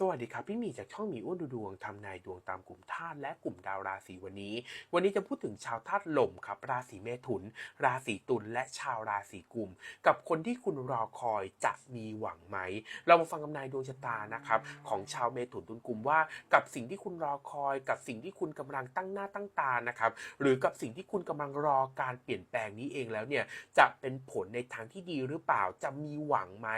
สวัสดีครับ พี่หมีจากช่องหมีอ้วนดูดวงทำนายดวงตามกลุ่มธาตุและกลุ่มดาวราศีวันนี้ วันนี้จะพูดถึงชาวธาตุลมครับ ราศีเมถุน ราศีตุลและชาวราศีกุม กับคนที่คุณรอคอยจะมีหวังไหม เรามาฟังคำนายดวงชะตานะครับของชาวเมถุนตุลกุมว่า กับสิ่งที่คุณรอคอย กับสิ่งที่คุณกำลังตั้งหน้าตั้งตานะครับหรือกับสิ่งที่คุณกำลังรอการเปลี่ยนแปลงนี้เองแล้วเนี่ยจะเป็นผลในทางที่ดีหรือเปล่าจะมีหวังไหม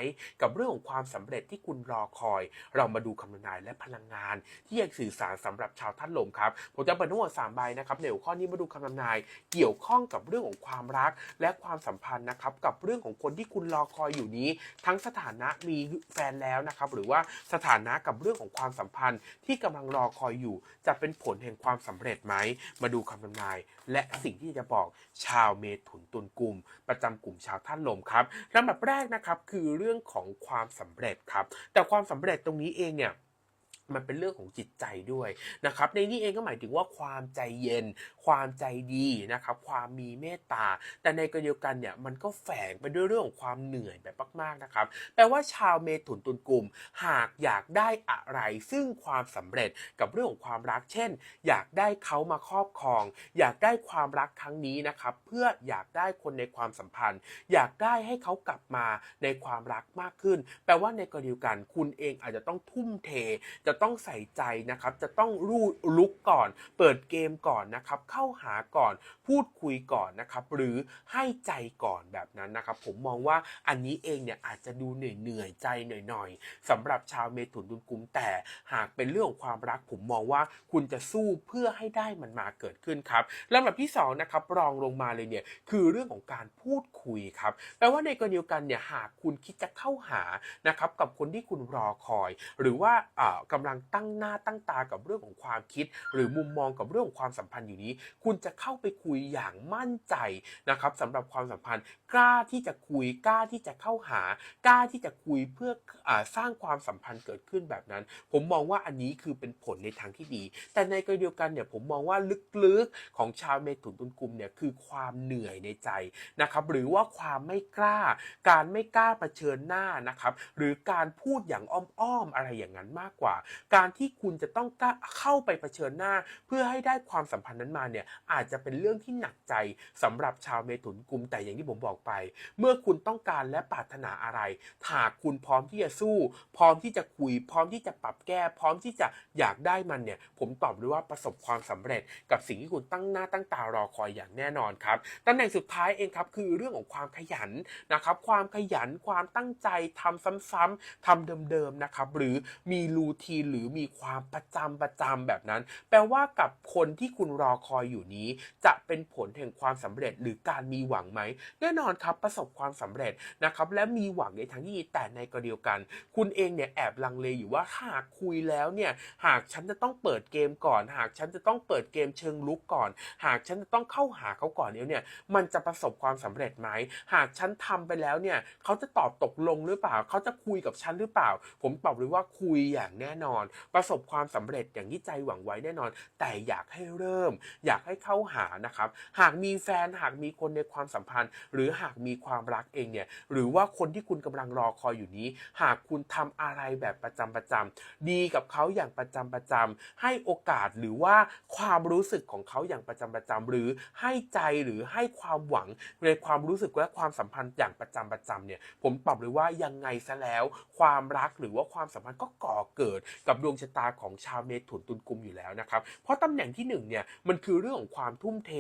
กับเรื่องของความสำเร็จที่คุณรอคอย เรามาดูคำทำนายและพลังงาน ที่อยกสื่อสารสำหรับชาวท่านลมครับผมจะเปิดทั้งหมด3ใบนะครับในหัวข้อนี้มาดูคำทำนายเกี่ยวข้องกับเรื่องของความรักและความสัมพันธ์นะครับกับเรื่องของคนที่คุณรอคอยอยู่นี้ ทั้งสถานะมีแฟนแล้วนะครับหรือว่าสถานะกับเรื่องของความสัมพันธ์ที่กำลังรอคอยอยู่ จะเป็นผลแห่งความสำเร็จไหม มาดูคำทำนาย และสิ่งที่จะบอกชาวเมถุนตุลกลุ่ม ประจำกลุ่มชาวท่านลมครับลำดับแรกนะครับคือเรื่องของความสำเร็จครับแต่ความสำเร็จตรงนี้เองเนี่ย มันเป็นเรื่องของจิตใจด้วยนะครับ ในนี้เองก็หมายถึงว่าความใจเย็น ความใจดีนะครับ ความมีเมตตา แต่ในกรณีเดียวกันเนี่ยมันก็แฝงไปด้วยเรื่องของความเหนื่อยแบบมากๆนะครับ แปลว่าชาวเมถุนตุลกลุ่ม หากอยากได้อะไรซึ่งความสำเร็จกับเรื่องของความรัก เช่น อยากได้เขามาครอบครอง อยากได้ความรักครั้งนี้นะครับ เพื่ออยากได้คนในความสัมพันธ์ อยากได้ให้เขากลับมาในความรักมากขึ้น แปลว่าในกรณีเดียวกัน คุณเองอาจจะต้องทุ่มเทจะต้องใส่ใจนะครับ จะต้องรู้ลุกก่อน เปิดเกมก่อนนะครับ เข้าหาก่อน พูดคุยก่อนนะครับ หรือให้ใจก่อนแบบนั้นนะครับ ผมมองว่าอันนี้เองเนี่ยอาจจะดูเหนื่อยเหนื่อยๆใจหน่อยๆสำหรับชาวเมถุนตุลกุมแต่หากเป็นเรื่องของความรัก ผมมองว่าคุณจะสู้เพื่อให้ได้มันมาเกิดขึ้นครับลำดับที่สองนะครับรองลงมาเลยเนี่ยคือเรื่องของการพูดคุยครับแปลว่าในกรณีเดียวกันเนี่ยหากคุณคิดจะเข้าหานะครับกับคนที่คุณรอคอย หรือว่าอ่ากำลังตั้งหน้าตั้งตากับเรื่องของความคิด หรือมุมมองกับเรื่องของความสัมพันธ์อยู่นี้ คุณจะเข้าไปคุยอย่างมั่นใจนะครับสำหรับความสัมพันธ์กล้าที่จะคุยกล้าที่จะเข้าหากล้าที่จะคุยเพื่ออสร้างความสัมพันธ์เกิดขึ้นแบบนั้น ผมมองว่าอันนี้คือเป็นผลในทางที่ดี แต่ในกรณีเดียวกันเนี่ยผมมองว่าลึกๆของชาวเมถุนตุลกุมเนี่ยคือความเหนื่อยในใจนะครับหรือว่าความไม่กล้า การไม่กล้าเผชิญหน้านะครับหรือการพูดอย่างอ้อมๆอะไรอย่างนั้นมากกว่าการที่คุณจะต้องเข้าไปเผชิญหน้า เพื่อให้ได้ความสัมพันธ์นั้นมาเนี่ยอาจจะเป็นเรื่องที่หนักใจสำหรับชาวเมถุนกลุ่มแต่อย่างที่ผมบอกไป เมื่อคุณต้องการและปรารถนาอะไรหากคุณพร้อมที่จะสู้ พร้อมที่จะคุย พร้อมที่จะปรับแก้ พร้อมที่จะอยากได้มันเนี่ย ผมตอบเลยว่าประสบความสำเร็จกับสิ่งที่คุณตั้งหน้าตั้งตารอคอยอย่างแน่นอนครับตำแหน่งสุดท้ายเองครับคือเรื่องของความขยันนะครับ ความขยันความตั้งใจทำซ้ำๆทำเดิมๆนะครับหรือมีรูทีนหรือมีความประจำประจำแบบนั้น แปลว่ากับคนที่คุณรอคอยอยู่นี้ จะเป็นผลแห่งความสำเร็จหรือการมีหวังไหม แน่นอนครับประสบความสำเร็จนะครับ และมีหวังในทางที่ดีแต่ในกรณีเดียวกัน คุณเองเนี่ยแอบลังเลอยู่ว่าหากคุยแล้วเนี่ยหากฉันจะต้องเปิดเกมก่อน หากฉันจะต้องเปิดเกมเชิงลุกก่อน หากฉันจะต้องเข้าหาเขาก่อนเนี่ยมันจะประสบความสำเร็จไหมหากฉันทำไปแล้วเนี่ยเขาจะตอบตกลงหรือเปล่า เขาจะคุยกับฉันหรือเปล่า ผมตอบเลยว่าคุยอย่างแน่นอนประสบความสำเร็จอย่างที่ใจหวังไว้แน่นอน แต่อยากให้เริ่ม อยากให้เข้าหานะครับ หากมีแฟนหากมีคนในความสัมพันธ์ หรือหากมีความรักเองเนี่ยหรือว่าคนที่คุณกำลังรอคอยอยู่นี้ หากคุณทำอะไรแบบประจำประจำดีกับเขาอย่างประจำประจำให้โอกาสหรือว่าความรู้สึกของเขาอย่างประจำประจำหรือให้ใจหรือให้ความหวังในความรู้สึกและความสัมพันธ์อย่างประจำประจำเนี่ยผมตอบเลยว่ายังไงซะแล้ว ความรักหรือว่าความสัมพันธ์ก็ก่อเกิดกับดวงชะตาของชาวเมถุนตุลกุมอยู่แล้วนะครับ เพราะตำแหน่งที่หนึ่งเนี่ยมันคือเรื่องของความทุ่มเท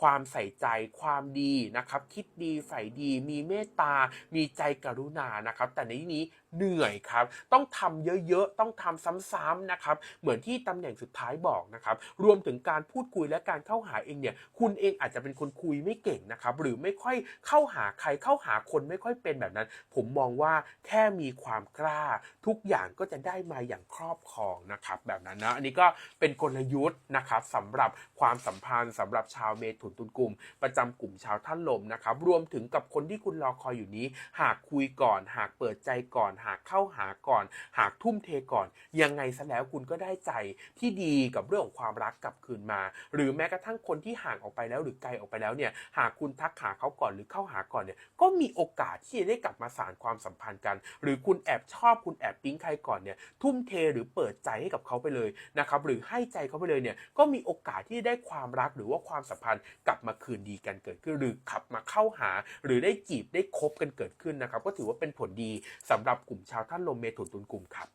ความใส่ใจความดีนะครับ คิดดีใฝ่ดี มีเมตตา มีใจกรุณานะครับ แต่ในที่นี้ เหนื่อยครับ ต้องทำเยอะๆ ต้องทำซ้ำๆนะครับ เหมือนที่ตำแหน่งสุดท้ายบอกนะครับ รวมถึงการพูดคุยและการเข้าหาเองเนี่ย คุณเองอาจจะเป็นคนคุยไม่เก่งนะครับ หรือไม่ค่อยเข้าหาใครเข้าหาคนไม่ค่อยเป็นแบบนั้น ผมมองว่าแค่มีความกล้า ทุกอย่างก็จะได้มาอย่างครอบครองนะครับ แบบนั้นนะ อันนี้ก็เป็นกลยุทธ์นะครับสำหรับความสัมพันธ์สำหรับชาวเมถุนตุลกลุ่ม ประจำกลุ่มชาวท่านลมนะครับ รวมถึงกับคนที่คุณรอคอยอยู่นี้ หากคุยก่อน หากเปิดใจก่อนหากเข้าหาก่อน หากทุ่มเทก่อน ยังไงซะแล้วคุณก็ได้ใจที่ดีกับเรื่องของความรักกลับคืนมา หรือแม้กระทั่งคนที่ห่างออกไปแล้วหรือไกลออกไปแล้วเนี่ย หากคุณทักหาเขาก่อนหรือเข้าหาก่อนเนี่ย ก็มีโอกาสที่จะได้กลับมาสานความสัมพันธ์กัน หรือคุณแอบชอบคุณแอบปิ๊งใครก่อนเนี่ย ทุ่มเทหรือเปิดใจให้กับเขาไปเลยนะครับ หรือให้ใจเขาไปเลยเนี่ย ก็มีโอกาสที่ได้ความรักหรือว่าความสัมพันธ์กลับมาคืนดีกันเกิดขึ้น หรือขับมาเข้าหา หรือได้จีบได้คบกันเกิดขึ้นนะครับ ก็ถือว่าเป็นผลดีสำหรับกลุ่มชาวท่านลมเมถุนตุลกลุ่มครับ